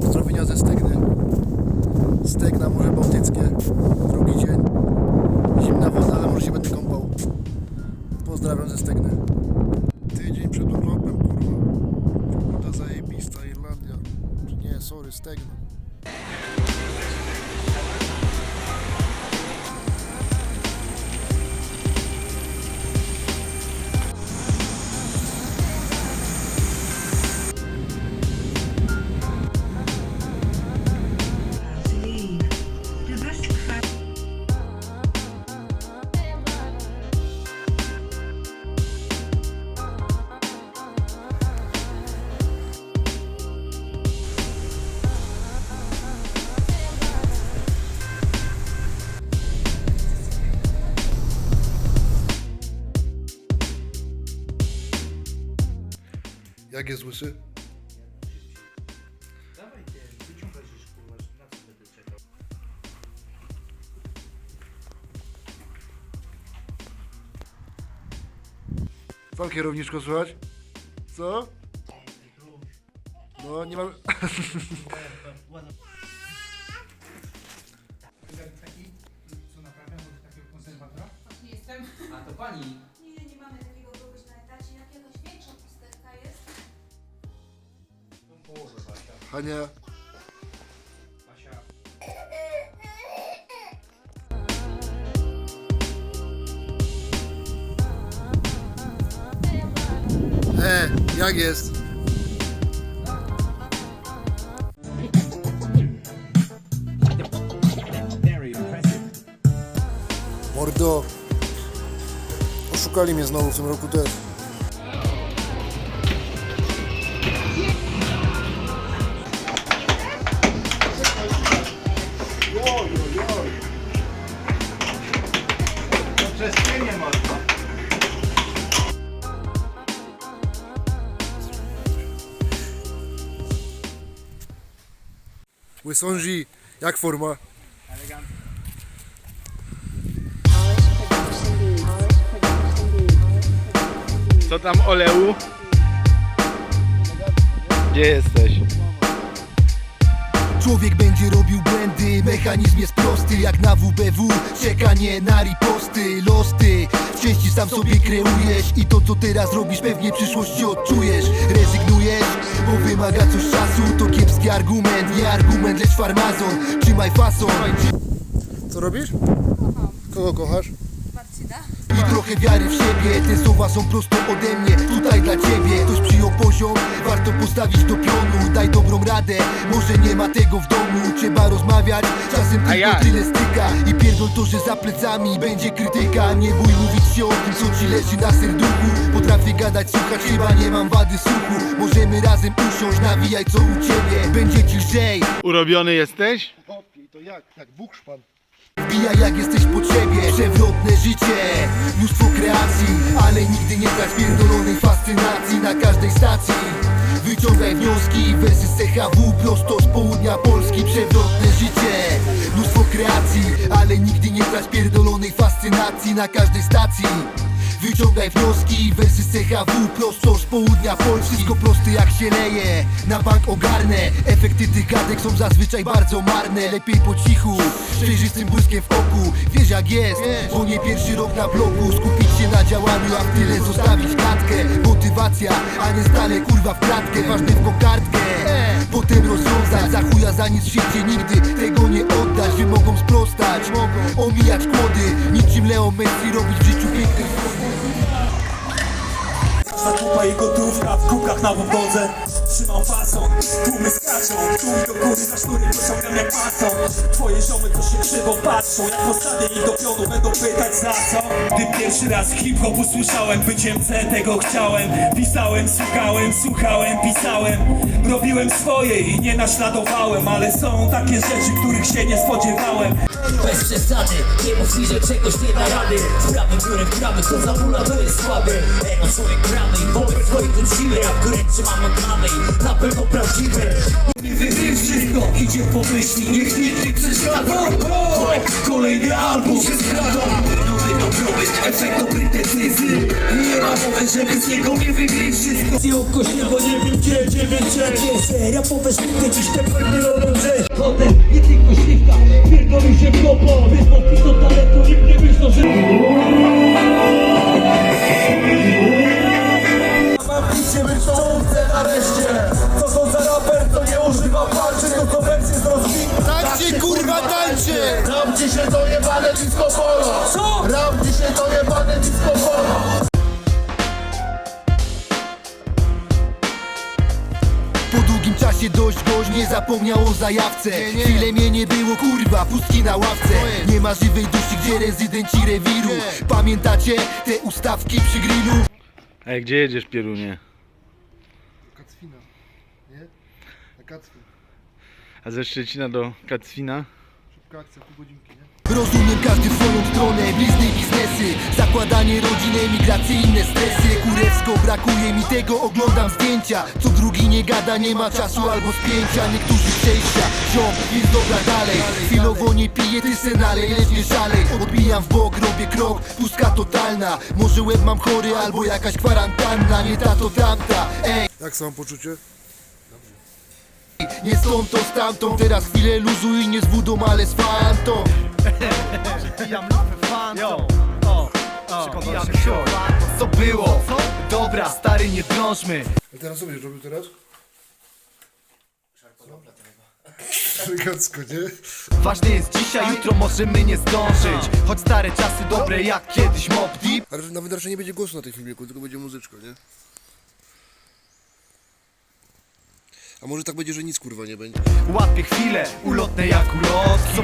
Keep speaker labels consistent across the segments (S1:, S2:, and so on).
S1: Pozdrowienia ze Stegny. Stegna, Morze Bałtyckie. Drugi dzień. Zimna woda, ale może się będę kąpał. Pozdrawiam ze Stegny. Tydzień przed urlopem, kurwa. Pogoda zajebista, Irlandia. Nie, sorry, Stegna. Jak jest łysy?
S2: Dawaj ty, wyciągaj się kurwa, na co będę czekał.
S1: Co kierowniczko słychać? Co? No, nie mam...
S2: Taki, co naprawia, może takiego konserwatora?
S3: Nie jestem.
S2: A to pani.
S1: Hania, e, jak jest? Mordo. Oszukali mnie znowu w tym roku też. Łysąży, jak forma?
S4: Co tam Oleu? Gdzie jesteś?
S5: Człowiek będzie robił błędy, mechanizm jest prosty Jak na WBW, czekanie na riposty Losty, w części sam sobie kreujesz I to co teraz robisz pewnie w przyszłości odczujesz. Rezygnujesz, bo wymaga coś czasu. To kiepski argument, nie argument, lecz farmazon. Trzymaj fason.
S1: Co robisz? Kogo kochasz?
S3: Marcina?
S5: i trochę wiary w siebie. Te słowa są prosto ode mnie, tutaj dla ciebie. Ktoś przyjął poziom, postawić do pionu Daj dobrą radę, może nie ma tego w domu Trzeba rozmawiać, czasem tylko tyle styka I pierdol to, że za plecami będzie krytyka. Nie bój mówić się o tym, co ci leży na serduchu. Potrafię gadać, słuchać, chyba nie mam wady słuchu. Możemy razem usiąść, nawijaj co u ciebie. Będzie ci lżej,
S4: Urobiony jesteś?
S1: Hopi, to jak? Jak bukszpan.
S5: Wbijaj jak jesteś po ciebie Przewrotne życie, mnóstwo kreacji Ale nigdy nie trać pierdolonej fascynacji Na każdej stacji Wyciągaj wnioski, wersy z CHW Prosto z południa Polski Przewrotne życie, mnóstwo kreacji Ale nigdy nie trać pierdolonej fascynacji Na każdej stacji Wyciągaj wnioski, wersy z CHW Prosto z południa Polski Wszystko proste jak się leje, na bank ogarnę Efekty tych gadek są zazwyczaj bardzo marne. Lepiej po cichu, przejrzystym błyskiem w oku. Wiesz jak jest, bo nie pierwszy rok na bloku. Skupić się na działaniu, a w tyle zostawić gadkę Motywacja, a nie stale kurwa w kratkę Ważne w kokardkę Potem rozwiązać, za chuja za nic świecie Nigdy. Tego nie oddać, wymogom sprostać Omijać kłody, niczym Leo Messi Robić w życiu pięknych
S6: Zakupa i gotówka w kubkach na podłodze Trzymam fason, tłumy skaczą Tłum do góry za sznury pociągam jak mason Twoje ziomy to się krzywo patrzą Jak postawię ich do pionu będą pytać za co? Gdy pierwszy raz hip-hop usłyszałem Byciem C tego chciałem. Pisałem, słuchałem, słuchałem, pisałem. Robiłem swoje i nie naśladowałem Ale są takie rzeczy, których się nie spodziewałem
S7: Bez przesady, nie mów mi, że czegoś nie da rady. Z prawym biurem gramy, co za bóla to jest słaby. Eno człowiek bramy i wobec swoich uczciwy Rap, który trzymam od mamy i na pewno prawdziwy
S6: Wy wszystko idzie po myśli, niech nikt nie prześlada Kolejny album się skrada Nowy
S8: Robić efekt dobrej decyzji. Nie ma mowy, żeby z niego nie wygryźć wszystko. I okośnie, bo nie wiem gdzie, gdzie wiecie Gdzie rapowe szybkie dziś te pewnie robią rzeź Potem nie tylko śliwka,
S5: dość gość nie zapomniał o zajawce Chwilę mnie nie było kurwa, pustki na ławce Nie ma żywej duszy, gdzie rezydenci rewiru Pamiętacie te ustawki przy grillu?
S4: Ej, gdzie jedziesz, Pierunie?
S1: Kacwina, nie? Na Kacwin.
S4: A ze Szczecina do Kacwina?
S1: Szybka akcja, pół godzinki, nie?
S5: Rozumiem każdy w swoją stronę, blizny biznesy. Zakładanie rodziny, emigracje, inne stresy. Kurewsko brakuje mi tego, oglądam zdjęcia. Co drugi nie gada, nie ma czasu albo spięcia. Niektórzy przejścia, ziom, więc dobra dalej. Chwilowo nie piję, ty se nalej, lecz nie szalej. Odbijam w bok, robię krok, pustka totalna. Może łeb mam chory, albo jakaś kwarantanna. Nie ta to tamta, ej.
S1: Jak samopoczucie?
S5: Nie stąd to stamtąd, teraz chwilę luzu i nie z wódą, ale z fantą
S8: Co było? Dobra, stary, nie drążmy
S1: A teraz co będziesz robił teraz? Elegancko, nie?
S8: Ważne jest dzisiaj, jutro możemy nie zdążyć Choć stare czasy dobre jak kiedyś Mob Deep
S1: Ale nawet raczej nie będzie głosu na tym filmiku, tylko będzie muzyczko, nie? A może tak będzie, że nic kurwa nie będzie?
S8: Łapie chwile, ulotne jak ulot Co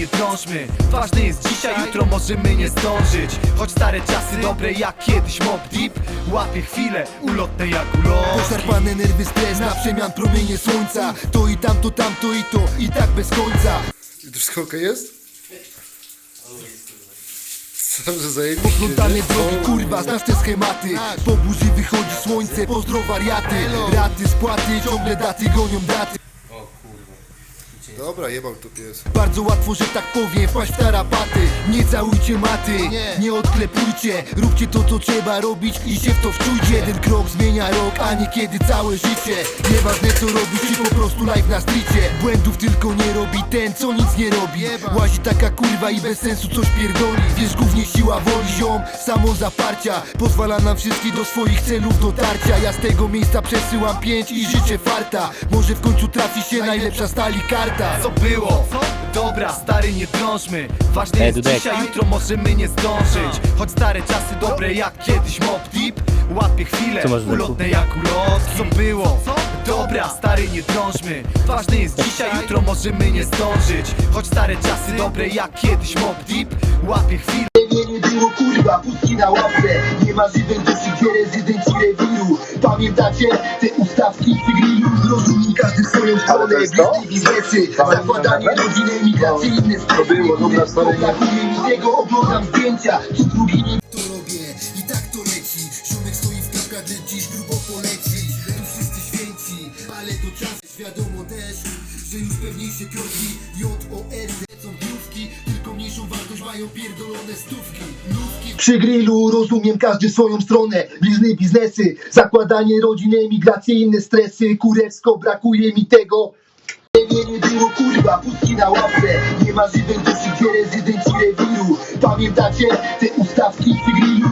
S8: nie drążmy. Ważne jest dzisiaj, jutro możemy nie zdążyć. Choć stare czasy dobre jak kiedyś Mob Deep. Łapie chwile, ulotne jak ulot
S5: Poszarpane nerwy, stres na przemian promienie słońca. To i tamto, tamto i to i tak bez końca.
S1: I to wszystko okej jest? Co za zajebiście,
S5: Poplątane drogi, kurwa, znasz te schematy. Po burzy wychodzi słońce, pozdro wariaty. Raty, spłaty, ciągle daty gonią daty
S1: Dobra, jebał to pies.
S5: Bardzo łatwo, że tak powiem, wpaść w tarapaty. Nie całujcie maty, nie. odklepujcie. Róbcie to, co trzeba robić i się w to wczujcie. Jeden krok zmienia rok, a niekiedy całe życie. Nieważne co robisz, czy po prostu live na stricie Błędów tylko nie robi ten, co nic nie robi. Łazi taka kurwa i bez sensu coś pierdoli. Wiesz, głównie siła woli, ziom, samo zaparcia Pozwala nam wszystkich do swoich celów dotarcia. Ja z tego miejsca przesyłam pięć i życzę farta. Może w końcu trafi się najlepsza stali karta
S8: Co było? Dobra, stary, nie drążmy. Ważne jest dzisiaj, jutro możemy nie zdążyć. Choć stare czasy dobre jak kiedyś Mob Deep. Łapie chwile, ulotne jak ulot Co było? Dobra, stary, nie drążmy. Ważne jest dzisiaj, jutro możemy nie zdążyć. Choć stare czasy dobre jak kiedyś Mob Deep. Łapie chwile.
S5: Nie, nie było kurwa, pustki na ławce Nie ma żywej duszy, gdzie rezydenci rewiru Pamiętacie te ustawki przy grillu Zrozumie stronę, blizny biznesy Zakładanie rodziny, emigracyjne stresy Kurewsko brakuje mi tego, oglądam zdjęcia. Co drugi nie to robię i tak to leci. Ziomek stoi w klapkach, lecz dziś grubo poleci. Tu wszyscy święci, ale to czas. Wiadomo też, że już pewniejsze kroki. J-O-R lecą gnówki Wartość mają pierdolone stówki. Nówki. Przy grillu rozumiem każdy swoją stronę. Blizny biznesy, zakładanie rodziny, emigracje, inne stresy. Kurewsko brakuje mi tego. Nie, nie było kurwa, pustki na ławce Nie ma żywej duszy, gdzie rezydenci rewiru. Pamiętacie te ustawki przy grillu?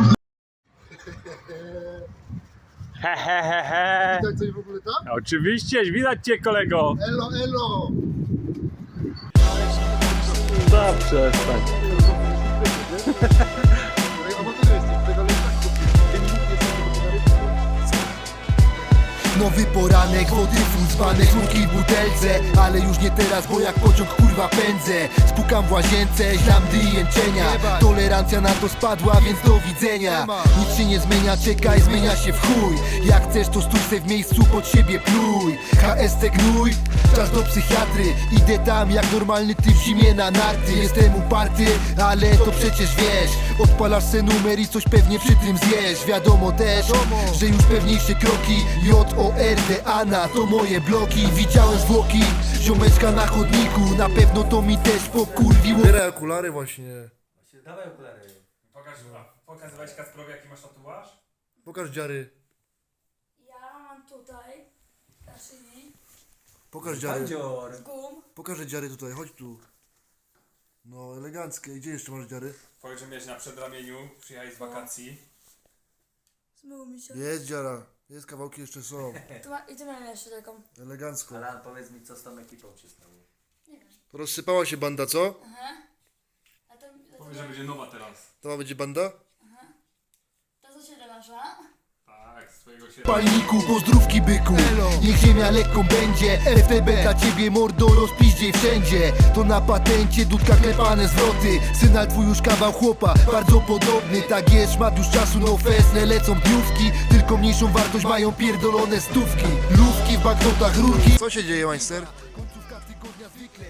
S1: Widać coś w ogóle tam?
S9: Oczywiście, widać cię kolego.
S1: Elo, elo!
S4: Zawsze, tak.
S5: Nowy poranek, wody full dzbanek, słodki w butelce. Ale już nie teraz, bo jak pociąg kurwa pędzę. Spukam w łazience, ślamdy i jęczenia Tolerancja na to spadła, więc do widzenia. Nic się nie zmienia, czekaj, zmienia się w chuj. Jak chcesz to stój w miejscu, pod siebie pluj. HST gnój, czas do psychiatry. Idę tam jak normalny typ w zimie na narty. Jestem uparty, ale to przecież wiesz Odpalasz se numer i coś pewnie przy tym zjesz Wiadomo też, że już pewniejsze kroki J-O-R-D, Ana, to moje bloki Widziałem zwłoki, ziomeczka na chodniku Na pewno to mi też pokurwiło
S1: Bieraj okulary właśnie.
S10: Dawaj okulary.
S11: Pokaż, pokazywałeś Kacprowi jaki masz tatuaż?
S1: Pokaż dziary.
S12: Ja mam tutaj na szyi
S1: Pokaż dziary.
S12: Gum.
S1: Pokażę dziary tutaj, chodź tu. No, eleganckie. Gdzie jeszcze masz dziary?
S11: Powiedz, że miałeś na przedramieniu, przyjechałeś z wakacji.
S12: Zmył mi się.
S1: Jest dziara. Jest, kawałki jeszcze są.
S12: Tu ma, I tu miałem jeszcze taką.
S1: Elegancko.
S10: Alan, powiedz mi, co z tą ekipą się stało.
S12: Nie wiem.
S1: Rozsypała się banda, co?
S12: Aha. A to, to,
S11: Powiedz, że będzie nowa teraz.
S1: To ma być banda?
S12: to co się nasza?
S11: Tak, z twojego się...
S5: Palniku, pozdrówki byku. Niech ziemia lekką będzie. FTB dla ciebie mordo rozpiździej wszędzie. To na patencie, dudka klepane zwroty. Syna twój już kawał chłopa, bardzo podobny. Tak jest, szmat już czasu, no fesne Lecą dniówki, tylko mniejszą wartość mają pierdolone stówki. Lówki w banknotach, rurki.
S1: Co się dzieje, Majster?
S5: Końcówka tygodnia zwykle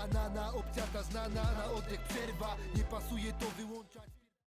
S5: upierz szatana Na na na, opcja ta znana Na oddech przerwa, nie pasuje to wyłączać